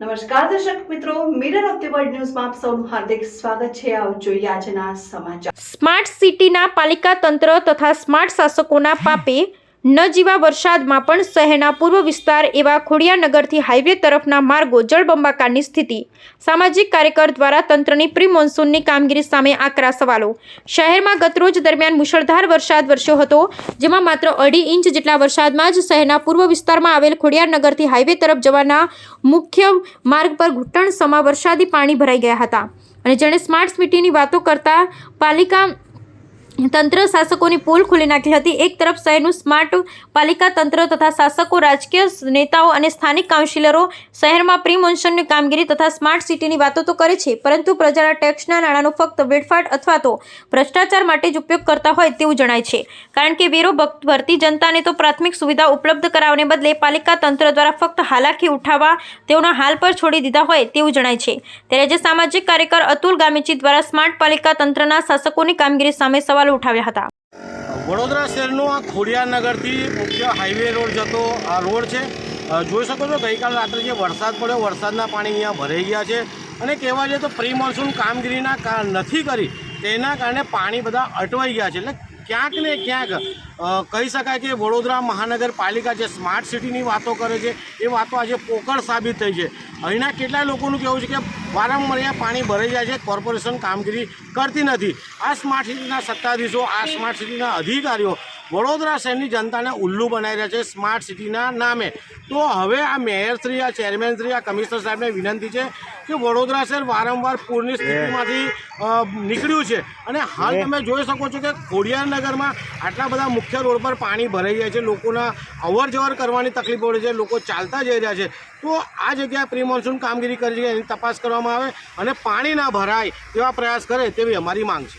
નમસ્કાર, દર્શક મિત્રો. મિરર ઓફ ધ વર્લ્ડ ન્યૂઝમાં આપ સૌનું હાર્દિક સ્વાગત છે. આવો જોઈએ આજના સમાચાર. સ્માર્ટ સિટીના પાલિકા તંત્ર તથા સ્માર્ટ શાસકોના પાપે ન જીવા વરસાદમાં પણ શહેરના પૂર્વ વિસ્તાર એવા ખોડિયાનગરથી હાઈવે તરફના માર્ગો જળબંબાકારની સ્થિતિ. સામાજિક કાર્યકર દ્વારા તંત્રની પ્રી મોન્સૂનની કામગીરી સામે આકરા સવાલો. શહેરમાં ગતરોજ દરમિયાન મુશળધાર વરસાદ વરસ્યો હતો, જેમાં માત્ર અઢી ઇંચ જેટલા વરસાદમાં જ શહેરના પૂર્વ વિસ્તારમાં આવેલ ખોડિયારનગરથી હાઈવે તરફ જવાના મુખ્ય માર્ગ પર ઘૂંટણસમા વરસાદી પાણી ભરાઈ ગયા હતા. અને જેણે સ્માર્ટ સિટીની વાતો કરતા પાલિકા તંત્ર શાસકોની પોલ ખોલી નાખી હતી. એક તરફ શહેરનું સ્માર્ટ પાલિકા તંત્ર તથા શાસકો, રાજકીય નેતાઓ અને સ્થાનિક કાઉન્સિલરો શહેરમાં પ્રી મોન્સૂનની કામગીરી તથા સ્માર્ટ સિટીની વાતો તો કરે છે, પરંતુ પ્રજાના ટેક્સના નાણાંનો ફક્ત વેડફાટ અથવા તો ભ્રષ્ટાચાર માટે જ ઉપયોગ કરતા હોય તેવું જણાય છે. કારણ કે વેરો ભરતી જનતાને તો પ્રાથમિક સુવિધા ઉપલબ્ધ કરાવવાને બદલે પાલિકા તંત્ર દ્વારા ફક્ત હાલાકી ઉઠાવવા તેઓના હાલ પર છોડી દીધા હોય તેવું જણાય છે. ત્યારે જે સામાજિક કાર્યકર અતુલ ગામેચી દ્વારા સ્માર્ટ પાલિકા તંત્રના શાસકોની કામગીરી સામે સવાલો ઉઠાવ્યા હતા. વડોદરા શહેરનો આ ખોડિયાનગરથી મુખ્ય હાઈવે રોડ જતો આ રોડ છે. જોઈ શકો છો ગઈકાલ રાત્રે જે વરસાદ પડ્યો, વરસાદના પાણી અહીંયા ભરાઈ ગયા છે. અને કહેવા જઈએ તો પ્રી મોન્સૂન કામગીરીના નથી કરી, તેના કારણે પાણી બધા અટવાઈ ગયા છે. એટલે ક્યાંક ને ક્યાંક કહી શકાય કે વડોદરા મહાનગરપાલિકા જે સ્માર્ટ સિટીની વાતો કરે છે, એ વાતો આજે પોકળ સાબિત થઈ છે. અહીંના કેટલાય લોકોનું કહેવું છે કે વારંવાર અહીંયા પાણી ભરાઈ જાય છે, કોર્પોરેશન કામગીરી કરતી નથી. આ સ્માર્ટ સિટીના સત્તાધીશો, આ સ્માર્ટ સિટીના અધિકારીઓ વડોદરા શહેરની જનતાને ઉલ્લુ બનાવી રહ્યા છે સ્માર્ટ સિટીના નામે. તો હવે આ મેયરશ્રી આ ચેરમેનશ્રી આ કમિશનર સાહેબને વિનંતી છે કે વડોદરા શહેર વારંવાર પૂરની સ્થિતિમાંથી નીકળ્યું છે. અને હાલ તમે જોઈ શકો છો કે ખોડિયારનગરમાં આટલા બધા મુખ્ય રોડ પર પાણી ભરાઈ જાય છે. લોકોના અવર જવર કરવાની તકલીફ પડે છે. લોકો ચાલતા જઈ રહ્યા છે. તો આ જગ્યાએ પ્રી મોન્સૂન કામગીરી કરી છે. એની તપાસ કરવામાં આવે અને પાણી ના ભરાય તેવા પ્રયાસ કરે તેવી અમારી માંગ છે.